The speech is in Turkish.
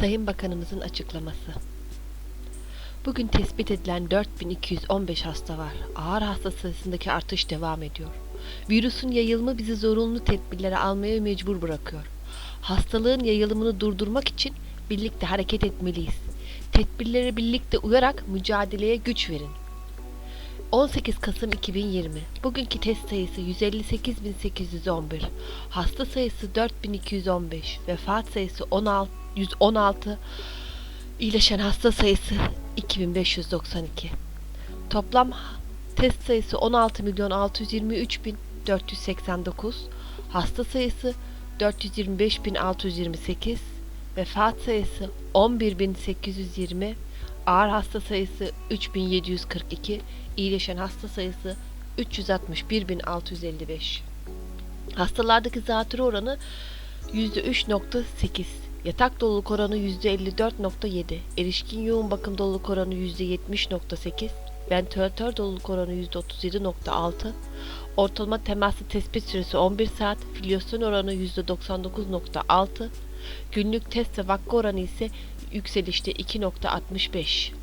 Sayın Bakanımızın açıklaması. Bugün tespit edilen 4215 hasta var. Ağır hasta sayısındaki artış devam ediyor. Virüsün yayılımı bizi zorunlu tedbirlere almaya mecbur bırakıyor. Hastalığın yayılımını durdurmak için birlikte hareket etmeliyiz. Tedbirlere birlikte uyarak mücadeleye güç verin. 18 Kasım 2020 Bugünkü test sayısı 158.811 Hasta sayısı 4215 Vefat sayısı 16, 116 İyileşen hasta sayısı 2592 Toplam test sayısı 16.623.489 Hasta sayısı 425.628 Vefat sayısı 11.820 Ağır hasta sayısı 3742, iyileşen hasta sayısı 361.655. Hastalardaki zatürre oranı %3.8, yatak doluluk oranı %54.7, erişkin yoğun bakım doluluk oranı %70.8, ventilatör doluluk oranı %37.6, ortalama temaslı tespit süresi 11 saat, filyasyon oranı %99.6, günlük test ve vakka oranı ise yükselişte 2.65.